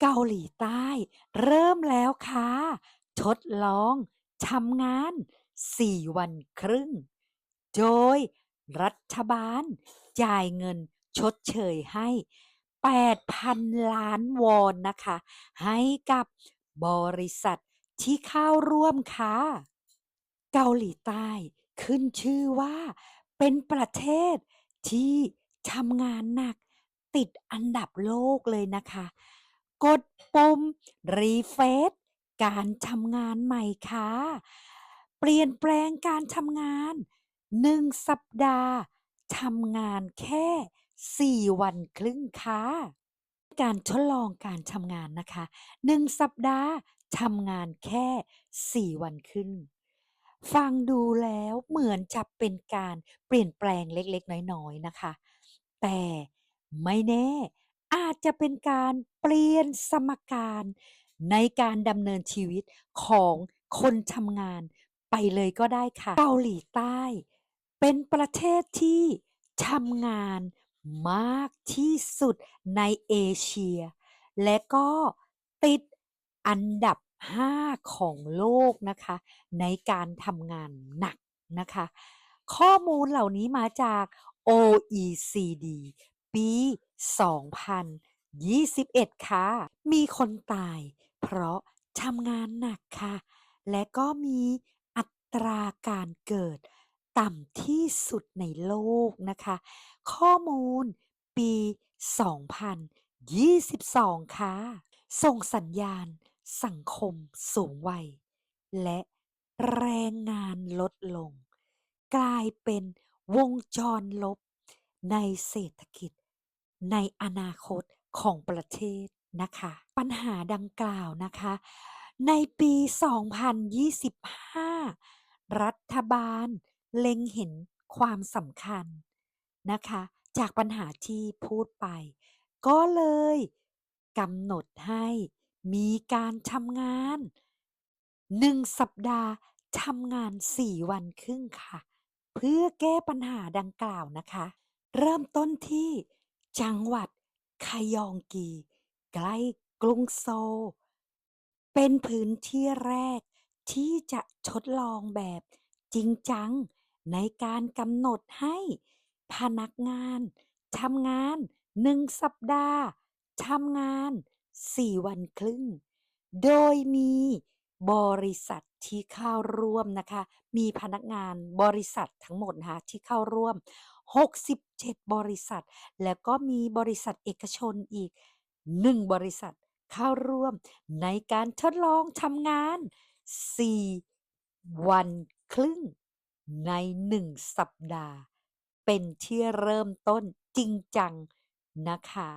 เกาหลีใต้ เริ่มแล้วค่ะ ทดลองทำงาน 4 วันครึ่ง โดยรัฐบาล จ่ายเงินชดเชยให้ 8,000 ล้านวอนนะคะ ให้กับบริษัทที่เข้าร่วมค่ะ เกาหลีใต้ขึ้นชื่อว่า เป็นประเทศที่ทำงานหนักติดอันดับโลกเลยนะคะ กดปุ่ม refresh การทำงานใหม่ค่ะ เปลี่ยนแปลงการทำงาน 1 สัปดาห์ทำงานแค่ 4 วันครึ่งค่ะ การทดลองการทำงานนะคะ 1 สัปดาห์ทำงานแค่ 4 วันครึ่งฟังดูแล้วเหมือนจะเป็นการเปลี่ยนแปลงเล็กๆ น้อยๆ นะคะ แต่ไม่แน่ อาจจะเป็นการเปลี่ยนสมการในการดำเนินชีวิตของคนทำงานไปเลยก็ได้ค่ะ เกาหลีใต้ เป็นประเทศที่ทำงานมากที่สุดในเอเชีย และก็ติดอันดับ 5 ของโลกนะคะ ในการทำงานหนักนะคะ ข้อมูลเหล่านี้มาจาก OECD ปี 2021 ค่ะ มีคนตาย เพราะทำงานหนักค่ะ และก็มีอัตราการเกิด ต่ำที่สุดในโลกนะคะ ข้อมูลปี 2022 ค่ะ ส่งสัญญาณสังคมสูงวัย และแรงงานลดลง กลายเป็นวงจรลบในเศรษฐกิจ ในอนาคตของประเทศนะคะ ปัญหาดังกล่าวนะคะ ในปี 2025 รัฐบาลเล็งเห็นความสำคัญนะคะ จากปัญหาที่พูดไป ก็เลยกำหนดให้มีการทำงาน1สัปดาห์ทำงาน 4 วันครึ่งค่ะ เพื่อแก้ปัญหาดังกล่าวนะคะ เริ่มต้นที่ จังหวัดคยองกี ใกล้กรุงโซลเป็นพื้นที่แรกที่จะทดลองแบบจริงจัง ในการกำหนดให้พนักงานทำงาน1สัปดาห์ทำงาน4วันครึ่ง โดยมีบริษัทที่เข้าร่วมนะคะ มีพนักงานบริษัททั้งหมดนะคะที่เข้าร่วม 67 บริษัท แล้วก็มีบริษัทเอกชนอีก 1 บริษัทเข้าร่วมในการทดลองทำงาน 4 วันครึ่ง ใน 1 สัปดาห์ เป็นที่เริ่มต้นจริงจังนะคะ